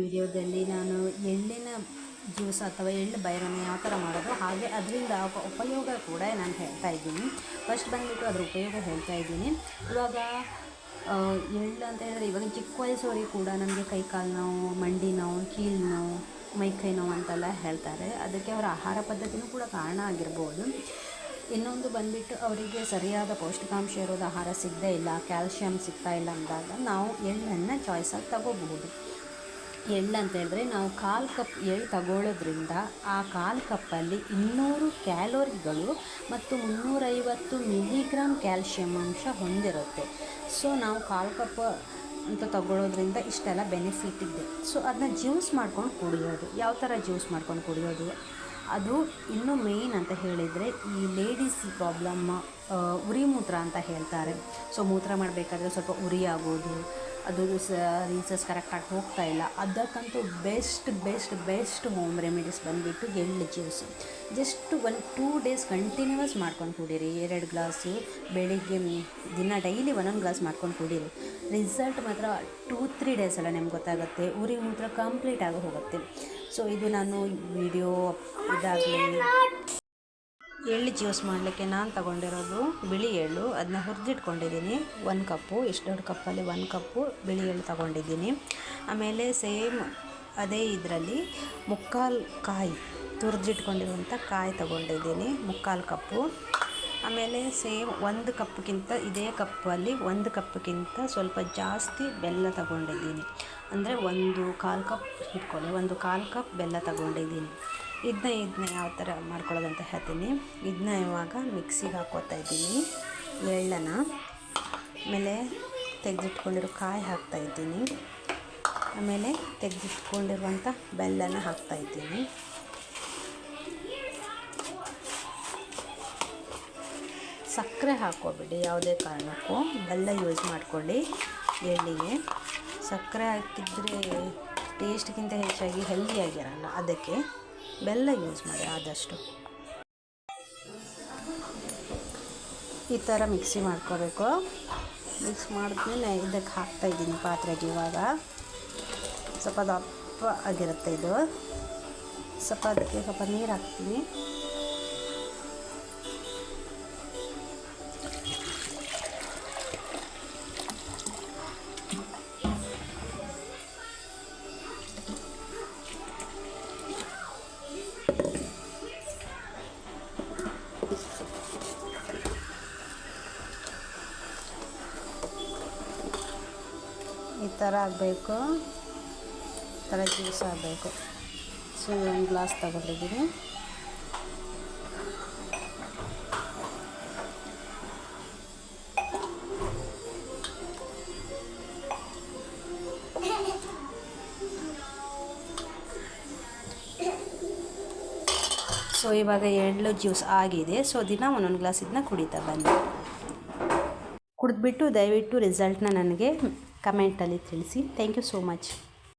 ವಿಡಿಯೋದಲ್ಲಿ ನಾನು ಎಳ್ಳಿನ ಜ್ಯೂಸ್ ಅಥವಾ ಎಳ್ಳು ಬೈರನ್ನು ಯಾವ ಥರ ಮಾಡೋದು, ಹಾಗೆ ಅದರಿಂದ ಉಪಯೋಗ ಕೂಡ ನಾನು ಹೇಳ್ತಾ ಇದ್ದೀನಿ. ಫಸ್ಟ್ ಬಂದುಬಿಟ್ಟು ಅದ್ರ ಉಪಯೋಗ ಹೇಳ್ತಾ ಇದ್ದೀನಿ. ಇವಾಗ ಎಳ್ಳು ಅಂತ ಹೇಳಿದ್ರೆ ಇವಾಗ ಚಿಕ್ಕ ವಯಸ್ಸವರಿಗೆ ಕೂಡ ನಮಗೆ ಕೈ ಕಾಲು ನೋವು, ಮಂಡಿ ನೋವು ಕೀಲು ನೋವು, ಮೈಕೈ ನೋವು ಅಂತೆಲ್ಲ ಹೇಳ್ತಾರೆ. ಅದಕ್ಕೆ ಅವರ ಆಹಾರ ಪದ್ಧತಿನೂ ಕೂಡ ಕಾರಣ ಆಗಿರ್ಬೋದು. ಇನ್ನೊಂದು ಬಂದುಬಿಟ್ಟು ಅವರಿಗೆ ಸರಿಯಾದ ಪೌಷ್ಟಿಕಾಂಶ ಇರೋದು ಆಹಾರ ಸಿಗದೇ ಇಲ್ಲ, ಕ್ಯಾಲ್ಶಿಯಂ ಸಿಗ್ತಾ ಇಲ್ಲ ಅಂದಾಗ ನಾವು ಎಳ್ಳನ್ನು ಚಾಯ್ಸಾಗಿ ತಗೋಬಹುದು. ಎಳ್ಳು ಅಂತ ಹೇಳಿದ್ರೆ ನಾವು ಕಾಲು ಕಪ್ ಎಳ್ಳು ತಗೊಳ್ಳೋದ್ರಿಂದ ಆ ಕಾಲು ಕಪ್ಪಲ್ಲಿ ಇನ್ನೂರು ಕ್ಯಾಲೋರಿಗಳು ಮತ್ತು ಮುನ್ನೂರೈವತ್ತು ಮಿಲಿಗ್ರಾಮ್ ಕ್ಯಾಲ್ಶಿಯಂ ಅಂಶ ಹೊಂದಿರುತ್ತೆ. ಸೊ ನಾವು ಕಾಲು ಕಪ್ ಅಂತ ತಗೊಳ್ಳೋದ್ರಿಂದ ಇಷ್ಟೆಲ್ಲ ಬೆನಿಫಿಟ್ ಇದೆ. ಸೊ ಅದನ್ನ ಜ್ಯೂಸ್ ಮಾಡ್ಕೊಂಡು ಕುಡಿಯೋದು. ಯಾವ ಥರ ಜ್ಯೂಸ್ ಮಾಡ್ಕೊಂಡು ಕುಡಿಯೋದು? ಅದು ಇನ್ನೂ ಮೇಯ್ನ್ ಅಂತ ಹೇಳಿದರೆ ಈ ಲೇಡೀಸ್ ಪ್ರಾಬ್ಲಮ್ ಉರಿ ಮೂತ್ರ ಅಂತ ಹೇಳ್ತಾರೆ. ಸೊ ಮೂತ್ರ ಮಾಡಬೇಕಾದ್ರೆ ಸ್ವಲ್ಪ ಉರಿ ಆಗೋದು ಅದು ರೀಸಸ್ ಕರೆಕ್ಟಾಗಿ ಹೋಗ್ತಾ ಇಲ್ಲ. ಅದಕ್ಕಂತೂ best best best home remedies ಬಂದುಬಿಟ್ಟು ಎಳ್ಳು juice just one two days continues ಮಾಡ್ಕೊಂಡು ಕುಡೀರಿ. ಎರಡು ಗ್ಲಾಸು ಬೆಳಿಗ್ಗೆ, ದಿನ ಡೈಲಿ ಒಂದೊಂದು ಗ್ಲಾಸ್ ಮಾಡ್ಕೊಂಡು ಕುಡೀರಿ. ರಿಸಲ್ಟ್ ಮಾತ್ರ ಟೂ ತ್ರೀ ಡೇಸಲ್ಲ ನಿಮ್ಗೆ ಗೊತ್ತಾಗುತ್ತೆ. ಊರಿಗೆ ಮೂತ್ರ ಕಂಪ್ಲೀಟ್ ಆಗಿ ಹೋಗುತ್ತೆ. ಸೊ ಇದು ನಾನು ವಿಡಿಯೋ ಇದಾಗಲಿ ಎಳ್ಳು ಜ್ಯೂಸ್ ಮಾಡಲಿಕ್ಕೆ ನಾನು ತಗೊಂಡಿರೋದು ಬಿಳಿ ಎಳ್ಳು. ಅದನ್ನ ಹುರಿದಿಟ್ಕೊಂಡಿದ್ದೀನಿ. ಒಂದು ಕಪ್ಪು, ಇಷ್ಟು ದೊಡ್ಡ ಕಪ್ಪಲ್ಲಿ ಒಂದು ಕಪ್ಪು ಬಿಳಿ ಎಳ್ಳು ತಗೊಂಡಿದ್ದೀನಿ. ಆಮೇಲೆ ಸೇಮ್ ಅದೇ ಇದರಲ್ಲಿ ಮುಕ್ಕಾಲು ಕಾಯಿ ತುರಿದಿಟ್ಕೊಂಡಿರುವಂಥ ಕಾಯಿ ತಗೊಂಡಿದ್ದೀನಿ, ಮುಕ್ಕಾಲು ಕಪ್ಪು. ಆಮೇಲೆ ಸೇಮ್ ಒಂದು ಕಪ್ಗಿಂತ ಇದೇ ಕಪ್ಪಲ್ಲಿ ಒಂದು ಕಪ್ಗಿಂತ ಸ್ವಲ್ಪ ಜಾಸ್ತಿ ಬೆಲ್ಲ ತಗೊಂಡಿದ್ದೀನಿ. ಅಂದರೆ ಒಂದು ಕಾಲು ಕಪ್ ಇಟ್ಕೊಳ್ಳಿ, ಒಂದು ಕಾಲು ಕಪ್ ಬೆಲ್ಲ ತಗೊಂಡಿದ್ದೀನಿ. ಇದನ್ನ ಇದನ್ನ ಯಾವ ಥರ ಮಾಡ್ಕೊಳ್ಳೋದಂತ ಹೇಳ್ತೀನಿ. ಇದನ್ನ ಇವಾಗ ಮಿಕ್ಸಿಗೆ ಹಾಕೋತಾ ಇದ್ದೀನಿ. ಎಳ್ಳನ್ನು ಆಮೇಲೆ ತೆಗೆದಿಟ್ಕೊಂಡಿರೋ ಕಾಯಿ ಹಾಕ್ತಾ ಇದ್ದೀನಿ. ಆಮೇಲೆ ತೆಗೆದಿಟ್ಕೊಂಡಿರುವಂಥ ಬೆಲ್ಲನ ಹಾಕ್ತಾ ಇದ್ದೀನಿ. ಸಕ್ಕರೆ ಹಾಕೋಬೇಡಿ ಯಾವುದೇ ಕಾರಣಕ್ಕೂ. ಬೆಲ್ಲ ಯೂಸ್ ಮಾಡ್ಕೊಳ್ಳಿ ಎಳ್ಳಿಗೆ. ಸಕ್ಕರೆ ಹಾಕಿದರೆ ಟೇಸ್ಟ್ಗಿಂತ ಹೆಚ್ಚಾಗಿ ಹೆಲ್ದಿಯಾಗಿರಲ್ಲ ಅದಕ್ಕೆ. ಬೆಲ್ಲ ಯೂಸ್ ಮಾಡಿ, ಆದಷ್ಟು. ಈ ಥರ ಮಿಕ್ಸಿ ಮಾಡ್ಕೋಬೇಕು. ಮಿಕ್ಸ್ ಮಾಡಿದ್ಮೇಲೆ ಇದಕ್ಕೆ ಹಾಕ್ತಾಯಿದ್ದೀನಿ ಪಾತ್ರೆಗೆ ಇವಾಗ. ಸ್ವಲ್ಪ ದಪ್ಪ ಆಗಿರುತ್ತೆ ಇದು. ಸ್ವಲ್ಪ ಅದಕ್ಕೆ ಸ್ವಲ್ಪ ನೀರು ಹಾಕ್ತೀನಿ. ಈ ಥರ ಆಗಬೇಕು. ಈ ಥರ ಜ್ಯೂಸ್ ಆಗಬೇಕು. ಸೊ, ಒಂದು ಗ್ಲಾಸ್ ತಗೊಂಡಿದ್ದೀನಿ. ಸೊ, ಇವಾಗ ಎಳ್ಳು ಜ್ಯೂಸ್ ಆಗಿದೆ. ಸೊ, ದಿನ ಒಂದೊಂದು ಗ್ಲಾಸ್ ಇದನ್ನ ಕುಡಿತಾ ಬನ್ನಿ. ಕುಡಿದ್ಬಿಟ್ಟು ದಯವಿಟ್ಟು ರಿಸಲ್ಟ್ನ ನನಗೆ ಕಮೆಂಟಲ್ಲಿ ತಿಳಿಸಿ ಥ್ಯಾಂಕ್ ಯು ಸೋ ಮಚ್